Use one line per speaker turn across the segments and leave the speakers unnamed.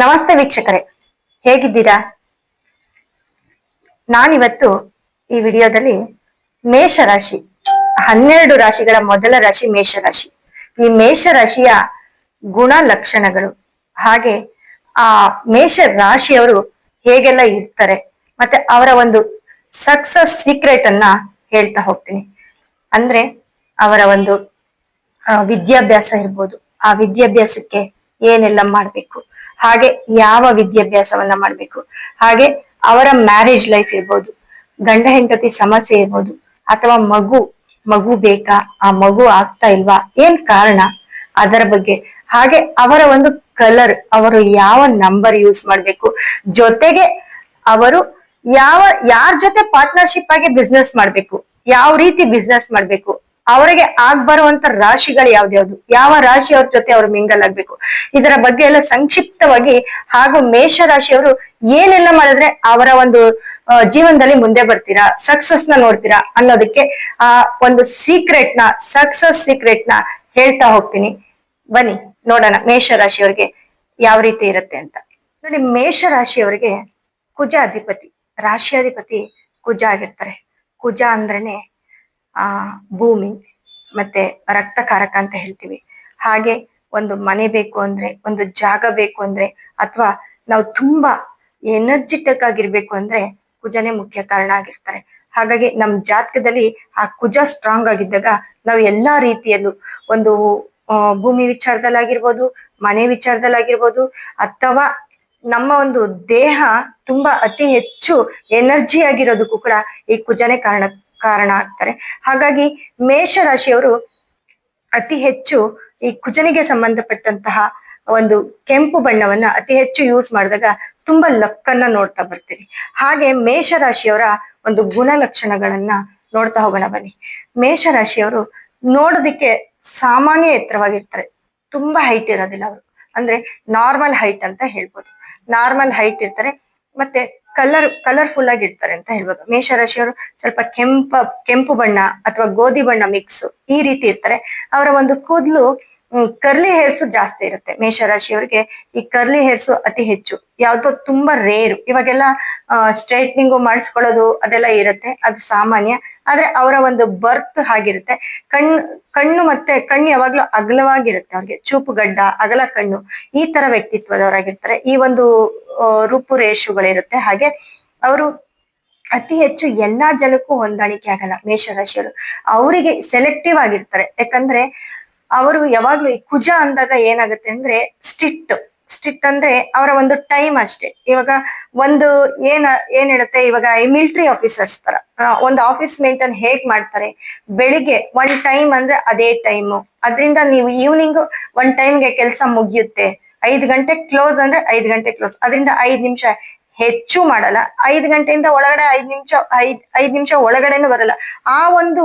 ನಮಸ್ತೆ ವೀಕ್ಷಕರೇ. ಹೇಗಿದ್ದೀರಾ? ನಾನಿವತ್ತು ಈ ವಿಡಿಯೋದಲ್ಲಿ ಮೇಷರಾಶಿ, ಹನ್ನೆರಡು ರಾಶಿಗಳ ಮೊದಲ ರಾಶಿ ಮೇಷರಾಶಿ. ಈ ಮೇಷರಾಶಿಯ ಗುಣ ಲಕ್ಷಣಗಳು ಹಾಗೆ ಆ ಮೇಷ ರಾಶಿಯವರು ಹೇಗೆಲ್ಲ ಇರ್ತಾರೆ, ಮತ್ತೆ ಅವರ ಒಂದು ಸಕ್ಸಸ್ ಸೀಕ್ರೆಟ್ ಅನ್ನ ಹೇಳ್ತಾ ಹೋಗ್ತೀನಿ. ಅಂದ್ರೆ ಅವರ ಒಂದು ವಿದ್ಯಾಭ್ಯಾಸ ಇರ್ಬೋದು. ಆ ವಿದ್ಯಾಭ್ಯಾಸಕ್ಕೆ ಏನೆಲ್ಲ ಮಾಡ್ಬೇಕು? ಹಾಗೆ ಯಾವ ವಿದ್ಯಾಭ್ಯಾಸವನ್ನ ಮಾಡ್ಬೇಕು? ಹಾಗೆ ಅವರ ಮ್ಯಾರೇಜ್ ಲೈಫ್ ಇರ್ಬೋದು, ಗಂಡ ಹೆಂಡತಿ ಸಮಸ್ಯೆ ಇರ್ಬೋದು, ಅಥವಾ ಮಗು ಮಗು ಬೇಕಾ, ಆ ಮಗು ಆಗ್ತಾ ಇಲ್ವಾ, ಏನ್ ಕಾರಣ? ಅದರ ಬಗ್ಗೆ. ಹಾಗೆ ಅವರ ಒಂದು ಕಲರ್ ಅವರು ಯಾವ ನಂಬರ್ ಯೂಸ್ ಮಾಡ್ಬೇಕು? ಜೊತೆಗೆ ಅವರು ಯಾವ, ಯಾರ ಜೊತೆ ಪಾರ್ಟ್ನರ್ಶಿಪ್ ಆಗಿ ಬಿಸ್ನೆಸ್ ಮಾಡ್ಬೇಕು? ಯಾವ ರೀತಿ ಬಿಸ್ನೆಸ್ ಮಾಡ್ಬೇಕು? ಅವರಿಗೆ ಆಗ್ ಬರುವಂತ ರಾಶಿಗಳು ಯಾವ್ದ್ಯಾವ್ದು ಯಾವ ರಾಶಿ ಅವ್ರ ಜೊತೆ ಅವ್ರು ಮಿಂಗಲ್ ಆಗ್ಬೇಕು? ಇದರ ಬಗ್ಗೆ ಎಲ್ಲ ಸಂಕ್ಷಿಪ್ತವಾಗಿ ಹಾಗೂ ಮೇಷ ರಾಶಿಯವರು ಏನೆಲ್ಲ ಮಾಡಿದ್ರೆ ಅವರ ಒಂದು ಜೀವನದಲ್ಲಿ ಮುಂದೆ ಬರ್ತೀರಾ ಸಕ್ಸಸ್ನ ನೋಡ್ತೀರಾ ಅನ್ನೋದಕ್ಕೆ, ಆ, ಒಂದು ಸೀಕ್ರೆಟ್ನ ಸಕ್ಸಸ್ ಸೀಕ್ರೆಟ್ನ ಹೇಳ್ತಾ ಹೋಗ್ತೀನಿ. ಬನ್ನಿ, ನೋಡೋಣ ಮೇಷ ರಾಶಿಯವರಿಗೆ ಯಾವ ರೀತಿ ಇರುತ್ತೆ ಅಂತ. ನೋಡಿ ಮೇಷ ರಾಶಿಯವರಿಗೆ ಕುಜ ಅಧಿಪತಿ ರಾಶಿಯಾಧಿಪತಿ ಕುಜ ಆಗಿರ್ತಾರೆ. ಕುಜ ಅಂದ್ರೇನೆ ಆ ಭೂಮಿ ಮತ್ತೆ ರಕ್ತಕಾರಕ ಅಂತ ಹೇಳ್ತೀವಿ. ಹಾಗೆ ಒಂದು ಮನೆ ಬೇಕು ಅಂದ್ರೆ, ಒಂದು ಜಾಗ ಬೇಕು ಅಂದ್ರೆ, ಅಥವಾ ನಾವು ತುಂಬಾ ಎನರ್ಜಿಟಿಕ್ ಆಗಿರ್ಬೇಕು ಅಂದ್ರೆ ಕುಜನೇ ಮುಖ್ಯ ಕಾರಣ ಆಗಿರ್ತಾರೆ. ಹಾಗಾಗಿ ನಮ್ ಜಾತಕದಲ್ಲಿ ಆ ಕುಜ ಸ್ಟ್ರಾಂಗ್ ಆಗಿದ್ದಾಗ ನಾವು ಎಲ್ಲಾ ರೀತಿಯಲ್ಲೂ ಒಂದು ಭೂಮಿ ವಿಚಾರದಲ್ಲಾಗಿರ್ಬೋದು, ಮನೆ ವಿಚಾರದಲ್ಲಾಗಿರ್ಬೋದು, ಅಥವಾ ನಮ್ಮ ಒಂದು ದೇಹ ತುಂಬಾ ಅತಿ ಹೆಚ್ಚು ಎನರ್ಜಿ ಆಗಿರೋದಕ್ಕೂ ಕೂಡ ಈ ಕುಜನೇ ಕಾರಣ. ಕಾರಣ ಆಗ್ತಾರೆ. ಹಾಗಾಗಿ ಮೇಷ ರಾಶಿಯವರು ಅತಿ ಹೆಚ್ಚು ಈ ಕುಜನಿಗೆ ಸಂಬಂಧಪಟ್ಟಂತಹ ಒಂದು ಕೆಂಪು ಬಣ್ಣವನ್ನ ಅತಿ ಹೆಚ್ಚು ಯೂಸ್ ಮಾಡಿದಾಗ ತುಂಬಾ ಲಕ್ಕನ್ನ ನೋಡ್ತಾ ಬರ್ತೀರಿ. ಹಾಗೆ ಮೇಷರಾಶಿಯವರ ಒಂದು ಗುಣಲಕ್ಷಣಗಳನ್ನ ನೋಡ್ತಾ ಹೋಗೋಣ ಬನ್ನಿ. ಮೇಷರಾಶಿಯವರು ನೋಡೋದಿಕ್ಕೆ ಸಾಮಾನ್ಯ ಎತ್ತರವಾಗಿರ್ತಾರೆ. ತುಂಬಾ ಹೈಟ್ ಇರೋದಿಲ್ಲ ಅವರು. ಅಂದ್ರೆ ನಾರ್ಮಲ್ ಹೈಟ್ ಅಂತ ಹೇಳ್ಬೋದು. ನಾರ್ಮಲ್ ಹೈಟ್ ಇರ್ತಾರೆ. ಮತ್ತೆ ಕಲರ್ ಕಲರ್ಫುಲ್ ಆಗಿ ಇರ್ತಾರೆ ಅಂತ ಹೇಳ್ಬೋದು. ಮೇಷರಾಶಿಯವರು ಸ್ವಲ್ಪ ಕೆಂಪ, ಕೆಂಪು ಬಣ್ಣ ಅಥವಾ ಗೋಧಿ ಬಣ್ಣ ಮಿಕ್ಸ್ ಈ ರೀತಿ ಇರ್ತಾರೆ. ಅವರ ಒಂದು ಕೂದಲು ಕರ್ಲಿ ಹೇರ್ಸ್ ಜಾಸ್ತಿ ಇರುತ್ತೆ ಮೇಷರಾಶಿಯವರಿಗೆ. ಈ ಕರ್ಲಿ ಹೇರ್ಸ್ ಅತಿ ಹೆಚ್ಚು. ಯಾವ್ದೋ ತುಂಬಾ ರೇರು ಇವಾಗೆಲ್ಲ ಸ್ಟ್ರೈಟ್ನಿಂಗು ಮಾಡಿಸ್ಕೊಳ್ಳೋದು ಅದೆಲ್ಲ ಇರುತ್ತೆ. ಅದು ಸಾಮಾನ್ಯ. ಆದ್ರೆ ಅವರ ಒಂದು ಬರ್ತ್ ಆಗಿರುತ್ತೆ ಕಣ್ಣು ಕಣ್ಣು ಮತ್ತೆ ಕಣ್ಣು ಯಾವಾಗ್ಲೂ ಅಗಲವಾಗಿರುತ್ತೆ ಅವ್ರಿಗೆ. ಚೂಪುಗಡ್ಡ ಅಗಲ ಕಣ್ಣು, ಈ ತರ ವ್ಯಕ್ತಿತ್ವದವರಾಗಿರ್ತಾರೆ. ಈ ಒಂದು ರೂಪುರೇಷುಗಳಿರುತ್ತೆ ಹಾಗೆ ಅವರು ಅತಿ ಹೆಚ್ಚು ಎಲ್ಲಾ ಜನಕ್ಕೂ ಹೊಂದಾಣಿಕೆ ಆಗಲ್ಲ ಮೇಷರಾಶಿಯವರು. ಅವರಿಗೆ ಸೆಲೆಕ್ಟಿವ್ ಆಗಿರ್ತಾರೆ. ಯಾಕಂದ್ರೆ ಅವರು ಯಾವಾಗ್ಲೂ ಈ ಕುಜ ಅಂದಾಗ ಏನಾಗುತ್ತೆ ಅಂದ್ರೆ ಸ್ಟಿಟ್ ಸ್ಟಿಟ್ ಅಂದ್ರೆ ಅವರ ಒಂದು ಟೈಮ್ ಅಷ್ಟೇ. ಇವಾಗ ಒಂದು ಏನ ಏನ್ ಹೇಳುತ್ತೆ ಇವಾಗ ಈ ಮಿಲಿಟರಿ ಆಫೀಸರ್ಸ್ ತರ ಒಂದು ಆಫೀಸ್ ಮೇಂಟೈನ್ ಹೇಗ್ ಮಾಡ್ತಾರೆ? ಬೆಳಿಗ್ಗೆ ಒನ್ ಟೈಮ್ ಅಂದ್ರೆ ಅದೇ ಟೈಮು ಅದರಿಂದ ನೀವು ಈವ್ನಿಂಗ್ ಒನ್ ಟೈಮ್ಗೆ ಕೆಲಸ ಮುಗಿಯುತ್ತೆ. ಐದು ಗಂಟೆ ಕ್ಲೋಸ್ ಅಂದ್ರೆ ಐದು ಗಂಟೆ ಕ್ಲೋಸ್ ಅದರಿಂದ ಐದು ನಿಮಿಷ ಹೆಚ್ಚು ಮಾಡಲ್ಲ. ಐದು ಗಂಟೆಯಿಂದ ಒಳಗಡೆ ಐದು ನಿಮಿಷ, ಐದ್ ಐದ್ ನಿಮಿಷ ಒಳಗಡೆನೂ ಬರಲ್ಲ. ಆ ಒಂದು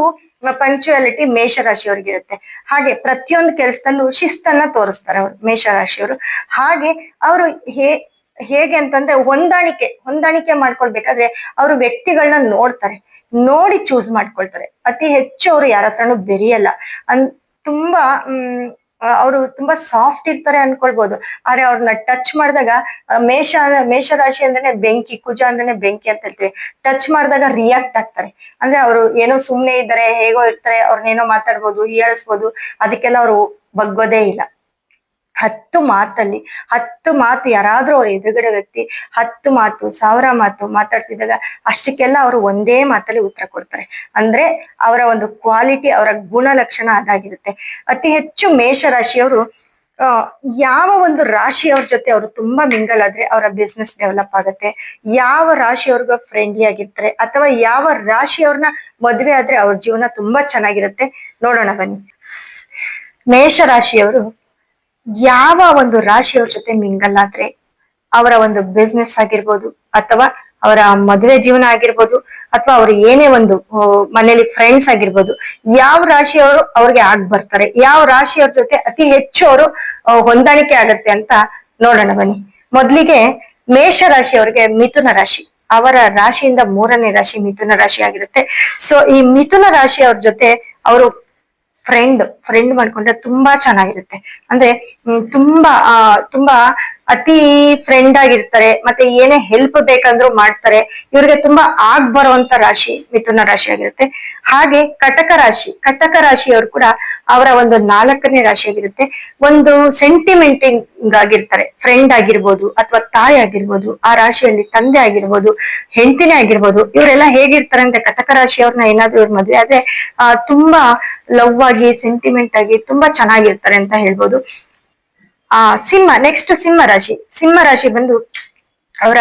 ಪಂಚುಯಾಲಿಟಿ ಮೇಷರಾಶಿಯವ್ರಿಗೆ ಇರುತ್ತೆ ಹಾಗೆ ಪ್ರತಿಯೊಂದು ಕೆಲಸದಲ್ಲೂ ಶಿಸ್ತನ್ನ ತೋರಿಸ್ತಾರೆ ಅವರು, ಮೇಷರಾಶಿಯವರು. ಹಾಗೆ ಅವರು ಹೇ, ಹೇಗೆ ಅಂತಂದ್ರೆ ಹೊಂದಾಣಿಕೆ ಹೊಂದಾಣಿಕೆ ಮಾಡ್ಕೊಳ್ಬೇಕಾದ್ರೆ ಅವರು ವ್ಯಕ್ತಿಗಳನ್ನ ನೋಡ್ತಾರೆ. ನೋಡಿ ಚೂಸ್ ಮಾಡ್ಕೊಳ್ತಾರೆ. ಅತಿ ಹೆಚ್ಚು ಅವರು ಯಾರ ಹತ್ರನೂ ಬೆರೆಯಲ್ಲ. ಅನ್, ತುಂಬಾ, ಹ್ಮ್ ಅವರು ತುಂಬಾ ಸಾಫ್ಟ್ ಇರ್ತಾರೆ ಅನ್ಕೊಳ್ಬಹುದು ಆದ್ರೆ ಅವ್ರನ್ನ ಟಚ್ ಮಾಡಿದಾಗ ಮೇಷ, ಮೇಷರಾಶಿ ಅಂದ್ರೇನೆ ಬೆಂಕಿ, ಕುಜ ಅಂದ್ರೆ ಬೆಂಕಿ ಅಂತ ಹೇಳ್ತೀವಿ. ಟಚ್ ಮಾಡಿದಾಗ ರಿಯಾಕ್ಟ್ ಆಗ್ತಾರೆ. ಅಂದ್ರೆ ಅವರು ಏನೋ ಸುಮ್ನೆ ಇದ್ದಾರೆ, ಹೇಗೋ ಇರ್ತಾರೆ ಅವ್ರನ್ನೇನೋ ಮಾತಾಡ್ಬೋದು ಹೀಯಾಳಿಸ್ಬೋದು ಅದಕ್ಕೆಲ್ಲ ಅವರು ಬಗ್ಗೋದೇ ಇಲ್ಲ. ಹತ್ತು ಮಾತಲ್ಲಿ, ಹತ್ತು ಮಾತು ಯಾರಾದ್ರೂ ಅವ್ರ ಎದುರುಗಡೆ ವ್ಯಕ್ತಿ, ಹತ್ತು ಮಾತು, ಸಾವಿರ ಮಾತು ಮಾತಾಡ್ತಿದ್ದಾಗ ಅಷ್ಟಕ್ಕೆಲ್ಲ ಅವರು ಒಂದೇ ಮಾತಲ್ಲಿ ಉತ್ತರ ಕೊಡ್ತಾರೆ. ಅಂದ್ರೆ ಅವರ ಒಂದು ಕ್ವಾಲಿಟಿ ಅವರ ಗುಣಲಕ್ಷಣ ಅದಾಗಿರುತ್ತೆ. ಅತಿ ಹೆಚ್ಚು ಮೇಷರಾಶಿಯವರು ಯಾವ ಒಂದು ರಾಶಿಯವ್ರ ಜೊತೆ ಅವರು ತುಂಬಾ ಮಿಂಗಲ್ ಆದ್ರೆ ಅವರ ಬಿಸ್ನೆಸ್ ಡೆವಲಪ್ ಆಗುತ್ತೆ. ಯಾವ ರಾಶಿಯವ್ರಿಗೂ ಫ್ರೆಂಡ್ಲಿ ಆಗಿರ್ತಾರೆ, ಅಥವಾ ಯಾವ ರಾಶಿಯವ್ರನ್ನ ಮದ್ವೆ ಆದ್ರೆ ಅವ್ರ ಜೀವನ ತುಂಬಾ ಚೆನ್ನಾಗಿರುತ್ತೆ. ನೋಡೋಣ ಬನ್ನಿ. ಮೇಷ ರಾಶಿಯವರು ಯಾವ ಒಂದು ರಾಶಿಯವ್ರ ಜೊತೆ ಮಿಂಗಲ್ ಆದ್ರೆ ಅವರ ಒಂದು ಬಿಸ್ನೆಸ್ ಆಗಿರ್ಬೋದು ಅಥವಾ ಅವರ ಮದುವೆ ಜೀವನ ಆಗಿರ್ಬೋದು ಅಥವಾ ಅವ್ರ ಏನೇ ಒಂದು ಮನೇಲಿ ಫ್ರೆಂಡ್ಸ್ ಆಗಿರ್ಬೋದು, ಯಾವ ರಾಶಿಯವರು ಅವ್ರಿಗೆ ಆಗ್ ಬರ್ತಾರೆ, ಯಾವ ರಾಶಿಯವ್ರ ಜೊತೆ ಅತಿ ಹೆಚ್ಚು ಅವರು ಹೊಂದಾಣಿಕೆ ಆಗತ್ತೆ ಅಂತ ನೋಡೋಣ ಬನ್ನಿ. ಮೊದ್ಲಿಗೆ ಮೇಷ ರಾಶಿಯವರಿಗೆ ಮಿಥುನ ರಾಶಿ, ಅವರ ರಾಶಿಯಿಂದ ಮೂರನೇ ರಾಶಿ ಮಿಥುನ ರಾಶಿ ಆಗಿರುತ್ತೆ. ಸೊ ಈ ಮಿಥುನ ರಾಶಿಯವ್ರ ಜೊತೆ ಅವರು ಫ್ರೆಂಡ್ ಫ್ರೆಂಡ್ ಮಾಡ್ಕೊಂಡ್ರೆ ತುಂಬಾ ಚೆನ್ನಾಗಿರುತ್ತೆ. ಅಂದ್ರೆ ತುಂಬಾ ತುಂಬಾ ಅತಿ ಫ್ರೆಂಡ್ ಆಗಿರ್ತಾರೆ, ಮತ್ತೆ ಏನೇ ಹೆಲ್ಪ್ ಬೇಕಂದ್ರೂ ಮಾಡ್ತಾರೆ, ಇವ್ರಿಗೆ ತುಂಬಾ ಆಗ್ ಬರುವಂತ ರಾಶಿ ಮಿಥುನ ರಾಶಿ ಆಗಿರುತ್ತೆ. ಹಾಗೆ ಕಟಕ ರಾಶಿ, ಕಟಕ ರಾಶಿಯವರು ಕೂಡ ಅವರ ಒಂದು ನಾಲ್ಕನೇ ರಾಶಿ ಆಗಿರುತ್ತೆ. ಒಂದು ಸೆಂಟಿಮೆಂಟಿಂಗ್ ಆಗಿರ್ತಾರೆ ಫ್ರೆಂಡ್ ಆಗಿರ್ಬೋದು ಅಥವಾ ತಾಯಿ ಆಗಿರ್ಬೋದು, ಆ ರಾಶಿಯಲ್ಲಿ ತಂದೆ ಆಗಿರ್ಬೋದು, ಹೆಂಡತಿನೇ ಆಗಿರ್ಬೋದು, ಇವರೆಲ್ಲ ಹೇಗಿರ್ತಾರೆ ಅಂದ್ರೆ ಕಟಕ ರಾಶಿಯವ್ರನ್ನ ಏನಾದ್ರು ಇವ್ರ ಮದ್ವೆ ಆದ್ರೆ ತುಂಬಾ ಲವ್ ಆಗಿ ಸೆಂಟಿಮೆಂಟ್ ಆಗಿ ತುಂಬಾ ಚೆನ್ನಾಗಿರ್ತಾರೆ ಅಂತ ಹೇಳ್ಬೋದು. ಆ, ಸಿಂಹ ನೆಕ್ಸ್ಟ್ ಸಿಂಹ ರಾಶಿ. ಸಿಂಹ ರಾಶಿ ಬಂದು ಅವರ,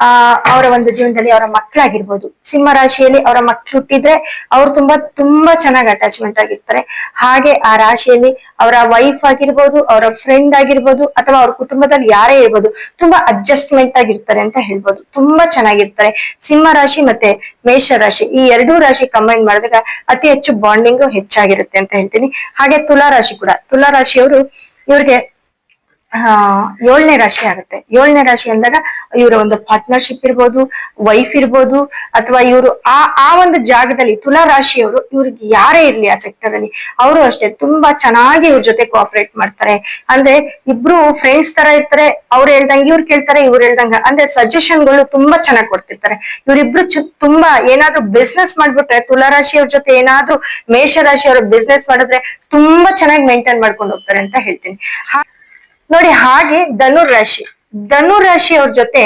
ಆ, ಅವರ ಒಂದು ಜೀವನದಲ್ಲಿ ಅವರ ಮಕ್ಕಳಾಗಿರ್ಬೋದು. ಸಿಂಹ ರಾಶಿಯಲ್ಲಿ ಅವರ ಮಕ್ಳು ಹುಟ್ಟಿದ್ರೆ ಅವ್ರು ತುಂಬಾ ತುಂಬಾ ಚೆನ್ನಾಗಿ ಅಟ್ಯಾಚ್ಮೆಂಟ್ ಆಗಿರ್ತಾರೆ. ಹಾಗೆ ಆ ರಾಶಿಯಲ್ಲಿ ಅವರ ವೈಫ್ ಆಗಿರ್ಬೋದು, ಅವರ ಫ್ರೆಂಡ್ ಆಗಿರ್ಬೋದು, ಅಥವಾ ಅವ್ರ ಕುಟುಂಬದಲ್ಲಿ ಯಾರೇ ಇರ್ಬೋದು, ತುಂಬಾ ಅಡ್ಜಸ್ಟ್ಮೆಂಟ್ ಆಗಿರ್ತಾರೆ ಅಂತ ಹೇಳ್ಬೋದು. ತುಂಬಾ ಚೆನ್ನಾಗಿರ್ತಾರೆ. ಸಿಂಹ ರಾಶಿ ಮತ್ತೆ ಮೇಷ ರಾಶಿ, ಈ ಎರಡೂ ರಾಶಿ ಕಂಬೈನ್ ಮಾಡಿದಾಗ ಅತಿ ಹೆಚ್ಚು ಬಾಂಡಿಂಗ್ ಹೆಚ್ಚಾಗಿರುತ್ತೆ ಅಂತ ಹೇಳ್ತೀನಿ. ಹಾಗೆ ತುಲಾ ರಾಶಿ ಕೂಡ. ತುಲಾ ರಾಶಿಯವರು ಇವ್ರಿಗೆ ಆ, ಏಳನೇ ರಾಶಿ ಆಗುತ್ತೆ. ಏಳನೇ ರಾಶಿ ಅಂದಾಗ ಇವರ ಒಂದು ಪಾರ್ಟ್ನರ್ಶಿಪ್ ಇರ್ಬೋದು ವೈಫ್ ಇರ್ಬೋದು, ಅಥವಾ ಇವರು ಆ ಆ ಒಂದು ಜಾಗದಲ್ಲಿ ತುಲಾ ರಾಶಿಯವರು ಇವ್ರಿಗೆ ಯಾರೇ ಇರ್ಲಿ ಆ ಸೆಕ್ಟರ್ ಅಲ್ಲಿ, ಅವರು ಅಷ್ಟೇ ತುಂಬಾ ಚೆನ್ನಾಗಿ ಇವ್ರ ಜೊತೆ ಕೋಆಪರೇಟ್ ಮಾಡ್ತಾರೆ. ಅಂದ್ರೆ ಇಬ್ರು ಫ್ರೆಂಡ್ಸ್ ತರ ಇರ್ತಾರೆ, ಅವ್ರು ಹೇಳ್ದಂಗೆ ಇವ್ರು ಕೇಳ್ತಾರೆ, ಇವ್ರು ಹೇಳ್ದಂಗ. ಅಂದ್ರೆ ಸಜೆಷನ್ಗಳು ತುಂಬಾ ಚೆನ್ನಾಗಿ ಕೊಡ್ತಿರ್ತಾರೆ. ಇವರಿಬ್ರು ತುಂಬಾ ಏನಾದ್ರೂ ಬಿಸ್ನೆಸ್ ಮಾಡ್ಬಿಟ್ರೆ, ತುಲಾ ರಾಶಿಯವ್ರ ಜೊತೆ ಏನಾದ್ರೂ ಮೇಷ ರಾಶಿಯವರು ಬಿಸ್ನೆಸ್ ಮಾಡಿದ್ರೆ ತುಂಬಾ ಚೆನ್ನಾಗಿ ಮೇಂಟೈನ್ ಮಾಡ್ಕೊಂಡು ಹೋಗ್ತಾರೆ ಅಂತ ಹೇಳ್ತೀನಿ. ನೋಡಿ ಹಾಗೆ ಧನುರ್ ರಾಶಿ ಧನುರ್ ರಾಶಿ ಅವ್ರ ಜೊತೆ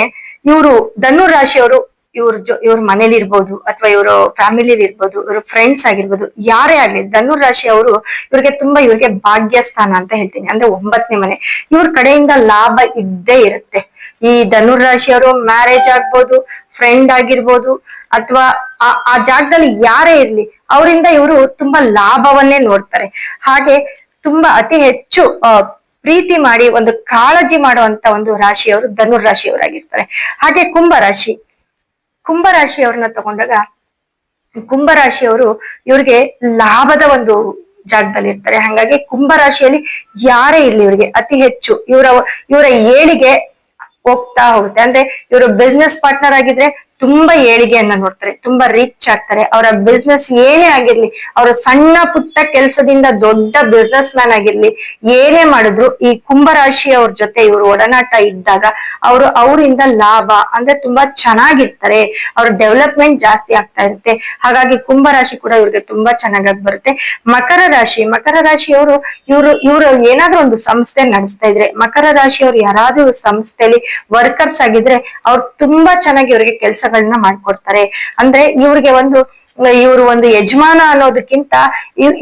ಇವರು ಧನುರ್ ರಾಶಿಯವರು ಇವ್ರ ಜೊ, ಇವ್ರ ಮನೇಲಿ ಇರ್ಬೋದು ಅಥವಾ ಇವರು ಫ್ಯಾಮಿಲಿ ಇರ್ಬೋದು, ಇವ್ರ ಫ್ರೆಂಡ್ಸ್ ಆಗಿರ್ಬೋದು, ಯಾರೇ ಆಗ್ಲಿ ಧನುರ್ ರಾಶಿ ಅವರು ಇವ್ರಿಗೆ ತುಂಬಾ ಇವ್ರಿಗೆ ಭಾಗ್ಯಸ್ಥಾನ ಅಂತ ಹೇಳ್ತೀನಿ. ಅಂದ್ರೆ ಒಂಬತ್ತನೇ ಮನೆ. ಇವ್ರ ಕಡೆಯಿಂದ ಲಾಭ ಇದ್ದೇ ಇರುತ್ತೆ. ಈ ಧನುರ್ ರಾಶಿಯವರು ಮ್ಯಾರೇಜ್ ಆಗ್ಬೋದು ಫ್ರೆಂಡ್ ಆಗಿರ್ಬೋದು, ಅಥವಾ ಆ ಜಾಗದಲ್ಲಿ ಯಾರೇ ಇರ್ಲಿ ಅವರಿಂದ ಇವರು ತುಂಬಾ ಲಾಭವನ್ನೇ ನೋಡ್ತಾರೆ. ಹಾಗೆ ತುಂಬಾ ಅತಿ ಹೆಚ್ಚು ಪ್ರೀತಿ ಮಾಡಿ ಒಂದು ಕಾಳಜಿ ಮಾಡುವಂತ ಒಂದು ರಾಶಿಯವರು ಧನುರ್ ರಾಶಿಯವರಾಗಿರ್ತಾರೆ. ಹಾಗೆ ಕುಂಭ ರಾಶಿ. ಕುಂಭ ರಾಶಿಯವ್ರನ್ನ ತಗೊಂಡಾಗ ಕುಂಭ ರಾಶಿಯವರು ಇವ್ರಿಗೆ ಲಾಭದ ಒಂದು ಜಾಗದಲ್ಲಿ ಇರ್ತಾರೆ. ಹಾಗಾಗಿ ಕುಂಭ ರಾಶಿಯಲ್ಲಿ ಯಾರೇ ಇರ್ಲಿ ಇವ್ರಿಗೆ ಅತಿ ಹೆಚ್ಚು ಇವರ ಇವರ ಏಳಿಗೆ ಹೋಗ್ತಾ ಹೋಗುತ್ತೆ. ಅಂದ್ರೆ ಇವರು ಬಿಸ್ನೆಸ್ ಪಾರ್ಟ್ನರ್ ಆಗಿದ್ರೆ ತುಂಬಾ ಏಳಿಗೆಯನ್ನ ನೋಡ್ತಾರೆ, ತುಂಬಾ ರಿಚ್ ಆಗ್ತಾರೆ. ಅವರ ಬಿಸ್ನೆಸ್ ಏನೇ ಆಗಿರ್ಲಿ, ಅವರ ಸಣ್ಣ ಪುಟ್ಟ ಕೆಲಸದಿಂದ ದೊಡ್ಡ ಬಿಸ್ನೆಸ್ ಮ್ಯಾನ್ ಆಗಿರ್ಲಿ, ಏನೇ ಮಾಡಿದ್ರು, ಈ ಕುಂಭರಾಶಿಯವ್ರ ಜೊತೆ ಇವರು ಒಡನಾಟ ಇದ್ದಾಗ ಅವರು ಅವರಿಂದ ಲಾಭ, ಅಂದ್ರೆ ತುಂಬಾ ಚೆನ್ನಾಗಿರ್ತಾರೆ. ಅವ್ರ ಡೆವಲಪ್ಮೆಂಟ್ ಜಾಸ್ತಿ ಆಗ್ತಾ ಇರುತ್ತೆ. ಹಾಗಾಗಿ ಕುಂಭರಾಶಿ ಕೂಡ ಇವ್ರಿಗೆ ತುಂಬಾ ಚೆನ್ನಾಗಾಗಿ ಬರುತ್ತೆ. ಮಕರ ರಾಶಿ, ಮಕರ ರಾಶಿಯವರು ಇವರು ಇವರು ಏನಾದ್ರೂ ಒಂದು ಸಂಸ್ಥೆ ನಡೆಸ್ತಾ ಇದ್ರೆ, ಮಕರ ರಾಶಿಯವರು ಯಾರಾದ್ರೂ ಸಂಸ್ಥೆಯಲ್ಲಿ ವರ್ಕರ್ಸ್ ಆಗಿದ್ರೆ ಅವ್ರು ತುಂಬಾ ಚೆನ್ನಾಗಿ ಇವ್ರಿಗೆ ಕೆಲಸಗಳನ್ನ ಮಾಡ್ಕೊಡ್ತಾರೆ. ಅಂದ್ರೆ ಇವ್ರಿಗೆ ಒಂದು, ಇವರು ಒಂದು ಯಜಮಾನ ಅನ್ನೋದಕ್ಕಿಂತ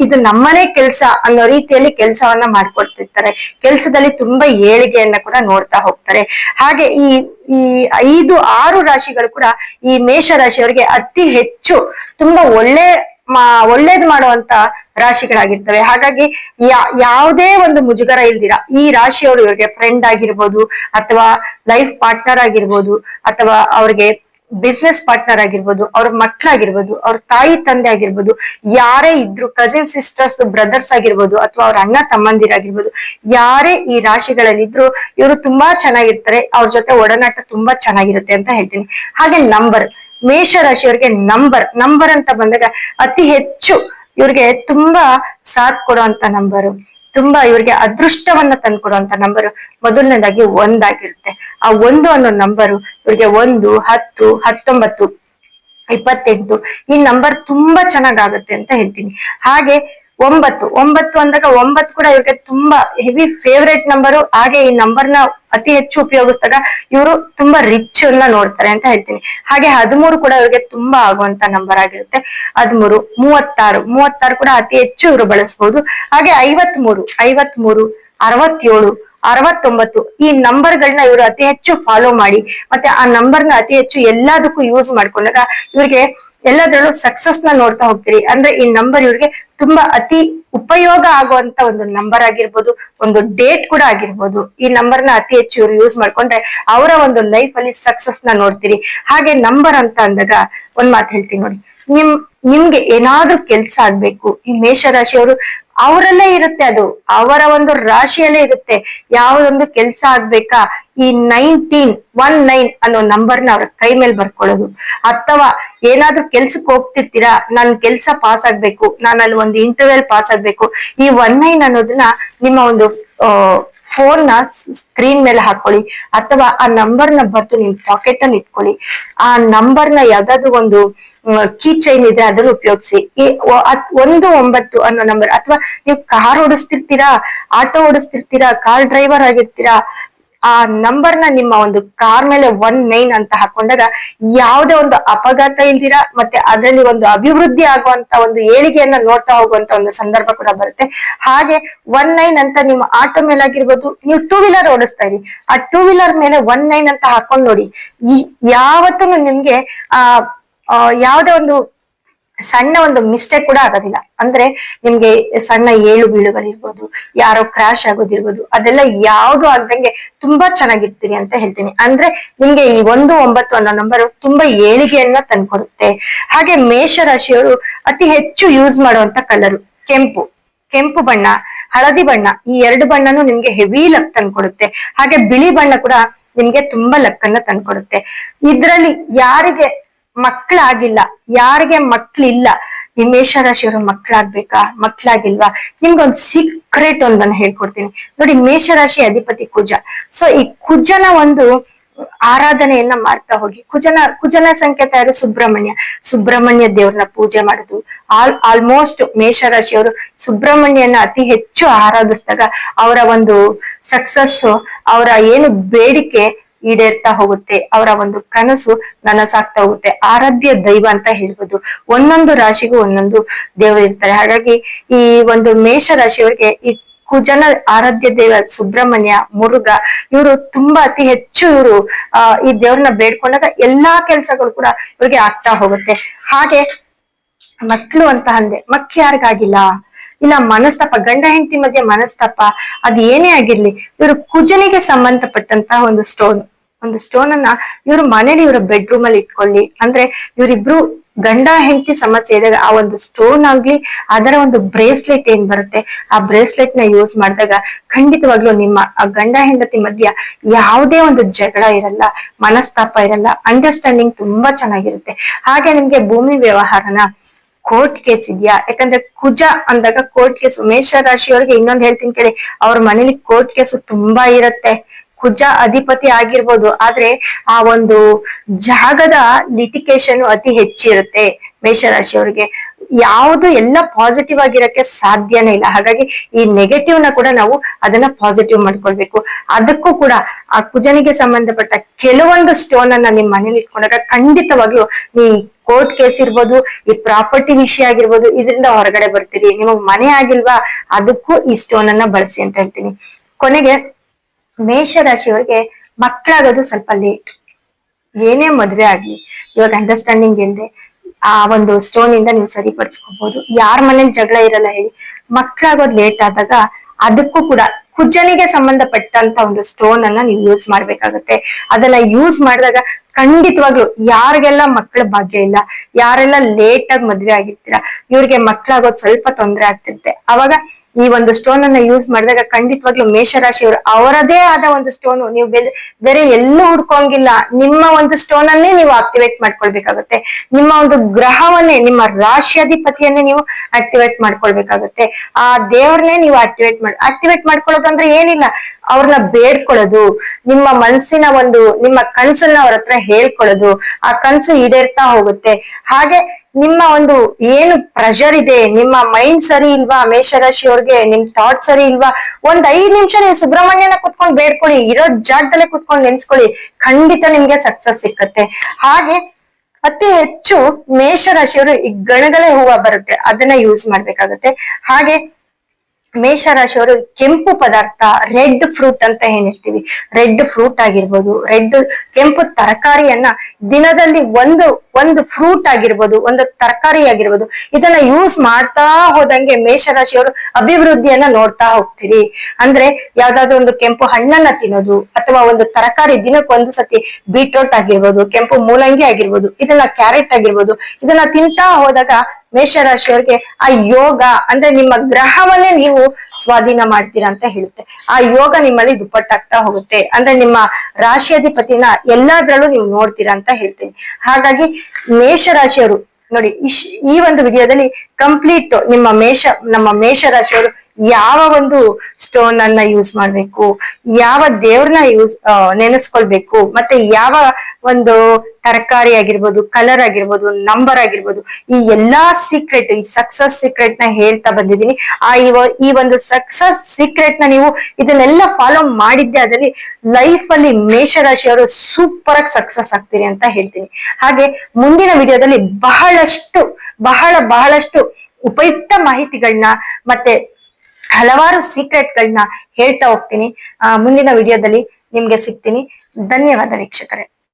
ಇದು ನಮ್ಮನೆ ಕೆಲಸ ಅನ್ನೋ ರೀತಿಯಲ್ಲಿ ಕೆಲಸವನ್ನ ಮಾಡ್ಕೊಡ್ತಿರ್ತಾರೆ. ಕೆಲಸದಲ್ಲಿ ತುಂಬಾ ಏಳಿಗೆಯನ್ನ ಕೂಡ ನೋಡ್ತಾ ಹೋಗ್ತಾರೆ. ಹಾಗೆ ಈ ಈ ಐದು, ಆರು ರಾಶಿಗಳು ಕೂಡ ಈ ಮೇಷ ರಾಶಿಯವರಿಗೆ ಅತಿ ಹೆಚ್ಚು ತುಂಬಾ ಒಳ್ಳೆ, ಮಾ, ಒಳ್ಳೇದ್ ಮಾಡುವಂತ ರಾಶಿಗಳಾಗಿರ್ತವೆ. ಹಾಗಾಗಿ ಯಾ, ಯಾವುದೇ ಒಂದು ಮುಜುಗರ ಇಲ್ದಿರ ಈ ರಾಶಿಯವರು ಇವ್ರಿಗೆ ಫ್ರೆಂಡ್ ಆಗಿರ್ಬೋದು, ಅಥವಾ ಲೈಫ್ ಪಾರ್ಟ್ನರ್ ಆಗಿರ್ಬೋದು, ಅಥವಾ ಅವ್ರಿಗೆ ಬಿಸ್ನೆಸ್ ಪಾರ್ಟ್ನರ್ ಆಗಿರ್ಬೋದು, ಅವ್ರ ಮಕ್ಕಳಾಗಿರ್ಬೋದು ಅವ್ರ ತಾಯಿ ತಂದೆ ಆಗಿರ್ಬೋದು, ಯಾರೇ ಇದ್ರು ಕಸಿನ್ ಸಿಸ್ಟರ್ಸ್ ಬ್ರದರ್ಸ್ ಆಗಿರ್ಬೋದು ಅಥವಾ ಅವ್ರ ಅಣ್ಣ ತಮ್ಮಂದಿರಾಗಿರ್ಬೋದು, ಯಾರೇ ಈ ರಾಶಿಗಳಲ್ಲಿ ಇದ್ರು ಇವರು ತುಂಬಾ ಚೆನ್ನಾಗಿರ್ತಾರೆ, ಅವ್ರ ಜೊತೆ ಒಡನಾಟ ತುಂಬಾ ಚೆನ್ನಾಗಿರುತ್ತೆ ಅಂತ ಹೇಳ್ತೀನಿ. ಹಾಗೆ ನಂಬರ್ ಮೇಷ ರಾಶಿಯವರಿಗೆ ನಂಬರ್ ನಂಬರ್ ಅಂತ ಬಂದಾಗ ಅತಿ ಹೆಚ್ಚು ಇವ್ರಿಗೆ ತುಂಬಾ ಸಾಥ್ ಕೊಡುವಂತ ನಂಬರು ತುಂಬಾ ಇವ್ರಿಗೆ ಅದೃಷ್ಟವನ್ನ ತಂದ್ಕೊಡುವಂತ ನಂಬರ್ ಮೊದಲನೇದಾಗಿ ಒಂದಾಗಿರುತ್ತೆ ಆ ಒಂದು ಅನ್ನೋ ನಂಬರು ಇವ್ರಿಗೆ ಒಂದು, ಹತ್ತು, ಹತ್ತೊಂಬತ್ತು, ಇಪ್ಪತ್ತೆಂಟು ಈ ನಂಬರ್ ತುಂಬಾ ಚೆನ್ನಾಗಾಗುತ್ತೆ ಅಂತ ಹೇಳ್ತೀನಿ. ಹಾಗೆ ಒಂಬತ್ತು ಒಂಬತ್ತು ಅಂದಾಗ ಒಂಬತ್ತು ಕೂಡ ಇವ್ರಿಗೆ ತುಂಬಾ ಹೆವಿ ಫೇವ್ರೇಟ್ ನಂಬರು ಹಾಗೆ ಈ ನಂಬರ್ನ ಅತಿ ಹೆಚ್ಚು ಉಪಯೋಗಿಸಿದಾಗ ಇವರು ತುಂಬಾ ರಿಚ್ ಅನ್ನ ನೋಡ್ತಾರೆ ಅಂತ ಹೇಳ್ತೀನಿ. ಹಾಗೆ ಹದಿಮೂರು ಕೂಡ ಇವ್ರಿಗೆ ತುಂಬಾ ಆಗುವಂತ ನಂಬರ್ ಆಗಿರುತ್ತೆ. ಹದಿಮೂರು, ಮೂವತ್ತಾರು ಮೂವತ್ತಾರು ಕೂಡ ಅತಿ ಹೆಚ್ಚು ಇವರು ಬಳಸಬಹುದು ಹಾಗೆ ಐವತ್ಮೂರು ಐವತ್ಮೂರು, ಅರವತ್ತೇಳು, ಅರವತ್ತೊಂಬತ್ತು ಈ ನಂಬರ್ ನಂಬರ್ಗಳನ್ನ ಇವರು ಅತಿ ಹೆಚ್ಚು ಫಾಲೋ ಮಾಡಿ ಮತ್ತೆ ಆ ನಂಬರ್ನ ಅತಿ ಹೆಚ್ಚು ಎಲ್ಲದಕ್ಕೂ ಯೂಸ್ ಮಾಡ್ಕೊಂಡಾಗ ಇವ್ರಿಗೆ ಎಲ್ಲದರಲ್ಲೂ ಸಕ್ಸಸ್ನ ನೋಡ್ತಾ ಹೋಗ್ತೀರಿ. ಅಂದ್ರೆ ಈ ನಂಬರ್ ಇವ್ರಿಗೆ ತುಂಬಾ ಅತಿ ಉಪಯೋಗ ಆಗುವಂತ ಒಂದು ನಂಬರ್ ಆಗಿರ್ಬೋದು, ಒಂದು ಡೇಟ್ ಕೂಡ ಆಗಿರ್ಬೋದು. ಈ ನಂಬರ್ನ ಅತಿ ಹೆಚ್ಚು ಇವರು ಯೂಸ್ ಮಾಡ್ಕೊಂಡ್ರೆ ಅವರ ಒಂದು ಲೈಫ್ ಅಲ್ಲಿ ಸಕ್ಸಸ್ನ ನೋಡ್ತೀರಿ. ಹಾಗೆ ನಂಬರ್ ಅಂತ ಅಂದಾಗ ಒಂದ್ ಮಾತು ಹೇಳ್ತೀನಿ ನೋಡಿ. ನಿಮ್, ನಿಮ್ಗೆ ಏನಾದ್ರೂ ಕೆಲ್ಸ ಆಗ್ಬೇಕು, ಈ ಮೇಷರಾಶಿಯವರು ಅವರಲ್ಲೇ ಇರುತ್ತೆ ಅದು. ಅವರ ಒಂದು ರಾಶಿಯಲ್ಲೇ ಇರುತ್ತೆ. ಯಾವ್ದೊಂದು ಕೆಲ್ಸ ಆಗ್ಬೇಕಾ? ಈ ನೈನ್ಟೀನ್ ಒನ್ ನೈನ್ ಅನ್ನೋ ನಂಬರ್ನ ಅವ್ರ ಕೈ ಮೇಲೆ ಬರ್ಕೊಳ್ಳೋದು. ಅಥವಾ ಏನಾದ್ರೂ ಕೆಲ್ಸಕ್ಕೆ ಹೋಗ್ತಿರ್ತೀರಾ, ನನ್ ಕೆಲ್ಸ ಪಾಸ್ ಆಗ್ಬೇಕು, ನಾನು ಅಲ್ಲಿ ಒಂದು ಇಂಟರ್ವ್ಯೂಲ್ ಪಾಸ್ ಆಗ್ಬೇಕು, ಈ ಒನ್ ನೈನ್ ಅನ್ನೋದನ್ನ ನಿಮ್ಮ ಒಂದು ಫೋನ್ನ ಸ್ಕ್ರೀನ್ ಮೇಲೆ ಹಾಕೊಳ್ಳಿ, ಅಥವಾ ಆ ನಂಬರ್ನ ಬರ್ತು ನಿಮ್ ಪಾಕೆಟ್ ಅಲ್ಲಿ ಇಟ್ಕೊಳ್ಳಿ. ಆ ನಂಬರ್ನ ಯಾವ್ದಾದ್ರು ಒಂದು ಕೀ ಚೈನ್ ಇದೆ ಅದನ್ನು ಉಪಯೋಗಿಸಿ. ಒಂದು ಒಂಬತ್ತು ಅನ್ನೋ ನಂಬರ್ ಅಥವಾ ನೀವು ಕಾರ್ ಓಡಿಸ್ತಿರ್ತೀರಾ ಆಟೋ ಓಡಿಸ್ತಿರ್ತೀರಾ ಕಾರ್ ಡ್ರೈವರ್ ಆಗಿರ್ತೀರಾ ಆ ನಂಬರ್ನ ನಿಮ್ಮ ಒಂದು ಕಾರ್ ಮೇಲೆ ಒನ್ ನೈನ್ ಅಂತ ಹಾಕೊಂಡಾಗ ಯಾವುದೇ ಒಂದು ಅಪಘಾತ ಇಲ್ದಿರ ಮತ್ತೆ ಅದರಲ್ಲಿ ಒಂದು ಅಭಿವೃದ್ಧಿ ಆಗುವಂತ ಒಂದು ಏಳಿಗೆಯನ್ನ ನೋಡ್ತಾ ಹೋಗುವಂತ ಒಂದು ಸಂದರ್ಭ ಕೂಡ ಬರುತ್ತೆ. ಹಾಗೆ ಒನ್ ನೈನ್ ಅಂತ ನಿಮ್ಮ ಆಟೋ ಮೇಲೆ ಆಗಿರ್ಬೋದು ನೀವು ಟೂ ವೀಲರ್ ಓಡಿಸ್ತಾ ಇರಿ. ಆ ಟೂ ವೀಲರ್ ಮೇಲೆ ಒನ್ ನೈನ್ ಅಂತ ಹಾಕೊಂಡ್ ನೋಡಿ ಈ ಯಾವತ್ತೂ ನಿಮ್ಗೆ ಆ ಆ, ಯಾವುದೇ ಒಂದು ಸಣ್ಣ ಒಂದು ಮಿಸ್ಟೇಕ್ ಕೂಡ ಆಗೋದಿಲ್ಲ. ಅಂದ್ರೆ ನಿಮ್ಗೆ ಸಣ್ಣ ಏಳು ಬೀಳುಗಳಿರ್ಬೋದು, ಯಾರೋ ಕ್ರಾಶ್ ಆಗೋದಿರ್ಬೋದು, ಅದೆಲ್ಲ ಯಾವ್ದು ಆಗ್ದಂಗೆ ತುಂಬಾ ಚೆನ್ನಾಗಿರ್ತೀರಿ ಅಂತ ಹೇಳ್ತೀನಿ. ಅಂದ್ರೆ ನಿಮ್ಗೆ ಈ ಒಂದು ಒಂಬತ್ತು ಅನ್ನೋ ನಂಬರ್ ತುಂಬಾ ಏಳಿಗೆಯನ್ನ ತಂದ್ಕೊಡುತ್ತೆ. ಹಾಗೆ ಮೇಷ ಮೇಷರಾಶಿಯವರು ಅತಿ ಹೆಚ್ಚು ಯೂಸ್ ಮಾಡುವಂತ ಕಲರು ಕೆಂಪು. ಕೆಂಪು ಬಣ್ಣ, ಹಳದಿ ಬಣ್ಣ, ಈ ಎರಡು ಬಣ್ಣನು ನಿಮ್ಗೆ ಹೆವಿ ಲಕ್ ತಂದ್ಕೊಡುತ್ತೆ. ಹಾಗೆ ಬಿಳಿ ಬಣ್ಣ ಕೂಡ ನಿಮ್ಗೆ ತುಂಬಾ ಲಕ್ಕನ್ನ ತಂದ್ಕೊಡುತ್ತೆ. ಇದ್ರಲ್ಲಿ ಯಾರಿಗೆ ಮಕ್ಕಳಾಗಿಲ್ಲ. ಯಾರಿಗೆ ಮಕ್ಳಿಲ್ಲ? ಈ ಮೇಷರಾಶಿಯವರು ಮಕ್ಕಳಾಗ್ಬೇಕಾ? ಮಕ್ಕಳಾಗಿಲ್ವಾ? ನಿಮ್ಗೊಂದು ಸೀಕ್ರೆಟ್ ಒಂದನ್ನ ಹೇಳ್ಕೊಡ್ತೀನಿ. ನೋಡಿ, ಮೇಷರಾಶಿ ಅಧಿಪತಿ ಕುಜ. ಸೊ ಈ ಕುಜನ ಒಂದು ಆರಾಧನೆಯನ್ನ ಮಾಡ್ತಾ ಹೋಗಿ. ಕುಜನ ಕುಜನ ಸಂಕೇತ ಯಾರು? ಸುಬ್ರಹ್ಮಣ್ಯ. ಸುಬ್ರಹ್ಮಣ್ಯ ದೇವ್ರನ್ನ ಪೂಜೆ ಮಾಡುದು. ಆಲ್ ಆಲ್ಮೋಸ್ಟ್ ಮೇಷರಾಶಿಯವರು ಸುಬ್ರಹ್ಮಣ್ಯನ ಅತಿ ಹೆಚ್ಚು ಆರಾಧಿಸಿದಾಗ ಅವರ ಒಂದು ಸಕ್ಸಸ್ ಅವರ ಏನು ಬೇಡಿಕೆ ಈಡೇರ್ತಾ ಹೋಗುತ್ತೆ. ಅವರ ಒಂದು ಕನಸು ನನಸಾಗ್ತಾ ಹೋಗುತ್ತೆ. ಆರಾಧ್ಯ ದೈವ ಅಂತ ಹೇಳ್ಬೋದು. ಒಂದೊಂದು ರಾಶಿಗೂ ಒಂದೊಂದು ದೇವರು ಇರ್ತಾರೆ. ಹಾಗಾಗಿ ಈ ಒಂದು ಮೇಷ ರಾಶಿಯವರಿಗೆ ಈ ಕುಜನ ಆರಾಧ್ಯ ದೇವ ಸುಬ್ರಹ್ಮಣ್ಯ, ಮುರುಘ, ಇವರು ತುಂಬಾ ಅತಿ ಹೆಚ್ಚು ಇವರು ಈ ದೇವ್ರನ್ನ ಬೇಡ್ಕೊಂಡಾಗ ಎಲ್ಲಾ ಕೆಲ್ಸಗಳು ಕೂಡ ಇವ್ರಿಗೆ ಆಗ್ತಾ ಹೋಗುತ್ತೆ. ಹಾಗೆ ಮಕ್ಳು ಅಂತ ಅಂದೆ ಮಕ್ ಯಾರಿಗಾಗಿಲ್ಲ ಇಲ್ಲ ಮನಸ್ತಾಪ, ಗಂಡ ಹೆಂಡತಿ ಮಧ್ಯೆ ಮನಸ್ತಾಪ, ಅದ್ ಏನೇ ಆಗಿರ್ಲಿ, ಇವರು ಕುಜನಿಗೆ ಸಂಬಂಧಪಟ್ಟಂತಹ ಒಂದು ಸ್ಟೋನ್ ಒಂದು ಸ್ಟೋನ್ ಅನ್ನ ಇವ್ರ ಮನೇಲಿ ಇವರ ಬೆಡ್ರೂಮ್ ಅಲ್ಲಿ ಇಟ್ಕೊಳ್ಳಿ. ಅಂದ್ರೆ ಇವರಿಬ್ರು ಗಂಡ ಹೆಂಡತಿ ಸಮಸ್ಯೆ ಇದ್ದಾಗ ಆ ಒಂದು ಸ್ಟೋನ್ ಆಗ್ಲಿ, ಅದರ ಒಂದು ಬ್ರೇಸ್ಲೆಟ್ ಏನ್ ಬರುತ್ತೆ, ಆ ಬ್ರೇಸ್ಲೆಟ್ನ ಯೂಸ್ ಮಾಡಿದಾಗ ಖಂಡಿತವಾಗ್ಲೂ ನಿಮ್ಮ ಆ ಗಂಡ ಹೆಂಡತಿ ಮಧ್ಯ ಯಾವುದೇ ಒಂದು ಜಗಳ ಇರಲ್ಲ, ಮನಸ್ತಾಪ ಇರಲ್ಲ ಅಂಡರ್ಸ್ಟ್ಯಾಂಡಿಂಗ್ ತುಂಬಾ ಚೆನ್ನಾಗಿರುತ್ತೆ. ಹಾಗೆ ನಿಮ್ಗೆ ಭೂಮಿ ವ್ಯವಹಾರನ ಕೋರ್ಟ್ ಕೇಸ್ ಇದೆಯಾ? ಯಾಕಂದ್ರೆ ಕುಜ ಅಂದಾಗ ಕೋರ್ಟ್ ಕೇಸ್ ಮೇಷ ರಾಶಿಯವರಿಗೆ ಇನ್ನೊಂದು ಹೇಳ್ತೀನಿ ಕೇಳಿ, ಅವ್ರ ಮನೇಲಿ ಕೋರ್ಟ್ ಕೇಸ್ ತುಂಬಾ ಇರತ್ತೆ. ಕುಜ ಅಧಿಪತಿ ಆಗಿರ್ಬೋದು. ಆದ್ರೆ ಆ ಒಂದು ಜಾಗದ ಲಿಟಿಕೇಶನ್ ಅತಿ ಹೆಚ್ಚಿರುತ್ತೆ ಮೇಷರಾಶಿಯವರಿಗೆ ಯಾವುದು ಎಲ್ಲ ಪಾಸಿಟಿವ್ ಆಗಿರಕ್ಕೆ ಸಾಧ್ಯನೇ ಇಲ್ಲ. ಹಾಗಾಗಿ ಈ ನೆಗೆಟಿವ್ನ ಕೂಡ ನಾವು ಅದನ್ನ ಪಾಸಿಟಿವ್ ಮಾಡ್ಕೊಳ್ಬೇಕು. ಅದಕ್ಕೂ ಕೂಡ ಆ ಕುಜನಿಗೆ ಸಂಬಂಧಪಟ್ಟ ಕೆಲವೊಂದು ಸ್ಟೋನ್ ಅನ್ನ ನಿಮ್ ಮನೇಲಿ ಇಟ್ಕೊಂಡಾಗ ಖಂಡಿತವಾಗ್ಲೂ ಈ ಕೋರ್ಟ್ ಕೇಸ್ ಇರ್ಬೋದು, ಈ ಪ್ರಾಪರ್ಟಿ ವಿಷಯ ಆಗಿರ್ಬೋದು, ಇದರಿಂದ ಹೊರಗಡೆ ಬರ್ತೀರಿ. ನಿಮಗ್ ಮನೆ ಆಗಿಲ್ವಾ, ಅದಕ್ಕೂ ಈ ಸ್ಟೋನ್ ಅನ್ನ ಬಳಸಿ ಅಂತ ಹೇಳ್ತೀನಿ. ಕೊನೆಗೆ ಮೇಷರಾಶಿಯವರಿಗೆ ಮಕ್ಕಳಾಗೋದು ಸ್ವಲ್ಪ ಲೇಟ್ ಏನೇ ಮದುವೆ ಆಗ್ಲಿ, ಇವಾಗ ಅಂಡರ್ಸ್ಟ್ಯಾಂಡಿಂಗ್ ಇಲ್ಲದೆ ಆ ಒಂದು ಸ್ಟೋನ್ ಇಂದ ನೀವು ಸರಿಪಡಿಸ್ಕೋಬಹುದು ಯಾರ ಮನೇಲಿ ಜಗಳ ಇರಲ್ಲ ಹೇಳಿ, ಮಕ್ಕಳಾಗೋದ್ ಲೇಟ್ ಆದಾಗ ಅದಕ್ಕೂ ಕೂಡ ಕುಜನಿಗೆ ಸಂಬಂಧಪಟ್ಟಂತ ಒಂದು ಸ್ಟೋನ್ ಅನ್ನ ನೀವು ಯೂಸ್ ಮಾಡ್ಬೇಕಾಗತ್ತೆ. ಅದನ್ನ ಯೂಸ್ ಮಾಡಿದಾಗ ಖಂಡಿತವಾಗ್ಲು ಯಾರಿಗೆಲ್ಲ ಮಕ್ಕಳ ಭಾಗ್ಯ ಇಲ್ಲ, ಯಾರೆಲ್ಲ ಲೇಟ್ ಆಗಿ ಮದ್ವೆ ಆಗಿರ್ತೀರಾ, ಇವ್ರಿಗೆ ಮಕ್ಕಳಾಗೋದ್ ಸ್ವಲ್ಪ ತೊಂದರೆ ಆಗ್ತಿರುತ್ತೆ. ಅವಾಗ ಈ ಒಂದು ಸ್ಟೋನ್ ಅನ್ನ ಯೂಸ್ ಮಾಡಿದಾಗ ಖಂಡಿತವಾಗ್ಲೂ ಮೇಷರಾಶಿಯವರು ಅವರದೇ ಆದ ಒಂದು ಸ್ಟೋನ್ ನೀವು ಬೇರೆ ಎಲ್ಲೂ ಹುಡ್ಕೊಂಗಿಲ್ಲ. ನಿಮ್ಮ ಒಂದು ಸ್ಟೋನ್ ಅನ್ನೇ ನೀವು ಆಕ್ಟಿವೇಟ್ ಮಾಡ್ಕೊಳ್ಬೇಕಾಗುತ್ತೆ. ನಿಮ್ಮ ಒಂದು ಗ್ರಹವನ್ನೇ, ನಿಮ್ಮ ರಾಶಿಯಾಧಿಪತಿಯನ್ನೇ ನೀವು ಆಕ್ಟಿವೇಟ್ ಮಾಡ್ಕೊಳ್ಬೇಕಾಗುತ್ತೆ. ಆ ದೇವ್ರನ್ನೇ ನೀವು ಆಕ್ಟಿವೇಟ್ ಮಾಡಿ ಆಕ್ಟಿವೇಟ್ ಮಾಡ್ಕೊಳ್ಳೋದಂದ್ರೆ ಏನಿಲ್ಲ. ಅವ್ರನ್ನ ಬೇಡ್ಕೊಳ್ಳೋದು, ನಿಮ್ಮ ಮನಸ್ಸಿನ ಒಂದು, ನಿಮ್ಮ ಕನ್ಸನ್ನ ಅವ್ರ ಹತ್ರ ಹೇಳ್ಕೊಳ್ಳೋದು, ಆ ಕನ್ಸು ಈಡೇರ್ತಾ ಹೋಗುತ್ತೆ. ಹಾಗೆ ನಿಮ್ಮ ಒಂದು ಏನು ಪ್ರೆಷರ್ ಇದೆ, ನಿಮ್ಮ ಮೈಂಡ್ ಸರಿ ಇಲ್ವಾ? ಮೇಷರಾಶಿ ಅವ್ರಿಗೆ, ನಿಮ್ ಥಾಟ್ ಸರಿ ಇಲ್ವಾ? ಒಂದ್ ಐದ್ ನಿಮಿಷ ನೀವು ಸುಬ್ರಹ್ಮಣ್ಯನ ಕುತ್ಕೊಂಡ್ ಬೇಡ್ಕೊಳ್ಳಿ, ಇರೋ ಜಾಗದಲ್ಲೇ ಕುತ್ಕೊಂಡ್ ನೆನ್ಸ್ಕೊಳ್ಳಿ, ಖಂಡಿತ ನಿಮ್ಗೆ ಸಕ್ಸಸ್ ಸಿಕ್ಕತ್ತೆ. ಹಾಗೆ ಅತಿ ಹೆಚ್ಚು ಮೇಷರಾಶಿಯವರು ಈ ಗಣಗಲೆ ಹೂವ ಬರುತ್ತೆ, ಅದನ್ನ ಯೂಸ್ ಮಾಡ್ಬೇಕಾಗತ್ತೆ. ಹಾಗೆ ಮೇಷರಾಶಿಯವರು ಕೆಂಪು ಪದಾರ್ಥ, ರೆಡ್ ಫ್ರೂಟ್ ಅಂತ ಏನ್ ಹೇಳ್ತೀವಿ ರೆಡ್ ಫ್ರೂಟ್ ಆಗಿರ್ಬೋದು, ರೆಡ್ ಕೆಂಪು ತರಕಾರಿಯನ್ನ ದಿನದಲ್ಲಿ ಒಂದು ಒಂದು ಫ್ರೂಟ್ ಆಗಿರ್ಬೋದು, ಒಂದು ತರಕಾರಿ ಆಗಿರ್ಬೋದು, ಇದನ್ನ ಯೂಸ್ ಮಾಡ್ತಾ ಹೋದಂಗೆ ಮೇಷರಾಶಿಯವರು ಅಭಿವೃದ್ಧಿಯನ್ನ ನೋಡ್ತಾ ಹೋಗ್ತೀರಿ. ಅಂದ್ರೆ ಯಾವ್ದಾದ್ರು ಒಂದು ಕೆಂಪು ಹಣ್ಣನ್ನ ತಿನ್ನೋದು, ಅಥವಾ ಒಂದು ತರಕಾರಿ ದಿನಕ್ಕೆ ಒಂದು ಸತಿ ಬೀಟ್ರೋಟ್ ಆಗಿರ್ಬೋದು, ಕೆಂಪು ಮೂಲಂಗಿ ಆಗಿರ್ಬೋದು, ಇದನ್ನ ಕ್ಯಾರೆಟ್ ಆಗಿರ್ಬೋದು, ಇದನ್ನ ತಿಂತಾ ಹೋದಾಗ ಮೇಷರಾಶಿಯವರಿಗೆ ಆ ಯೋಗ ಅಂದ್ರೆ ನಿಮ್ಮ ಗ್ರಹವನ್ನೇ ನೀವು ಸ್ವಾಧೀನ ಮಾಡ್ತೀರಾ ಅಂತ ಹೇಳುತ್ತೆ. ಆ ಯೋಗ ನಿಮ್ಮಲ್ಲಿ ದುಪ್ಪಟ್ಟಾಗ್ತಾ ಹೋಗುತ್ತೆ. ಅಂದ್ರೆ ನಿಮ್ಮ ರಾಶಿಯಾಧಿಪತಿನ ಎಲ್ಲಾದ್ರಲ್ಲೂ ನೀವು ನೋಡ್ತೀರಾ ಅಂತ ಹೇಳ್ತೀನಿ. ಹಾಗಾಗಿ ಮೇಷರಾಶಿಯವರು ನೋಡಿ ಈ ಒಂದು ವಿಡಿಯೋದಲ್ಲಿ ಕಂಪ್ಲೀಟ್ ನಿಮ್ಮ ಮೇಷ, ನಮ್ಮ ಮೇಷರಾಶಿಯವರು ಯಾವ ಒಂದು ಸ್ಟೋನ್ ಅನ್ನ ಯೂಸ್ ಮಾಡ್ಬೇಕು, ಯಾವ ದೇವ್ರನ್ನ ಯೂಸ್ ನೆನೆಸ್ಕೊಳ್ಬೇಕು, ಮತ್ತೆ ಯಾವ ಒಂದು ತರಕಾರಿ ಆಗಿರ್ಬೋದು ಕಲರ್ ಆಗಿರ್ಬೋದು ನಂಬರ್ ಆಗಿರ್ಬೋದು, ಈ ಎಲ್ಲಾ ಸೀಕ್ರೆಟ್ ಈ ಸಕ್ಸಸ್ ಸೀಕ್ರೆಟ್ನ ಹೇಳ್ತಾ ಬಂದಿದ್ದೀನಿ. ಆ, ಈ ಒಂದು ಸಕ್ಸಸ್ ಸೀಕ್ರೆಟ್ನ ನೀವು ಇದನ್ನೆಲ್ಲ ಫಾಲೋ ಮಾಡಿದ್ದೆ ಅದರಲ್ಲಿ ಲೈಫ್ ಅಲ್ಲಿ ಮೇಷರಾಶಿಯವರು ಸೂಪರ್ ಆಗಿ ಸಕ್ಸಸ್ ಆಗ್ತೀರಿ ಅಂತ ಹೇಳ್ತೀನಿ. ಹಾಗೆ ಮುಂದಿನ ವಿಡಿಯೋದಲ್ಲಿ ಬಹಳಷ್ಟು, ಬಹಳ ಬಹಳಷ್ಟು ಉಪಯುಕ್ತ ಮಾಹಿತಿಗಳನ್ನ ಮತ್ತೆ ಹಲವಾರು ಸೀಕ್ರೆಟ್ಗಳನ್ನ ಹೇಳ್ತಾ ಹೋಗ್ತೀನಿ. ಮುಂದಿನ ವಿಡಿಯೋದಲ್ಲಿ ನಿಮ್ಗೆ ಸಿಗ್ತೀನಿ. ಧನ್ಯವಾದ ವೀಕ್ಷಕರೇ.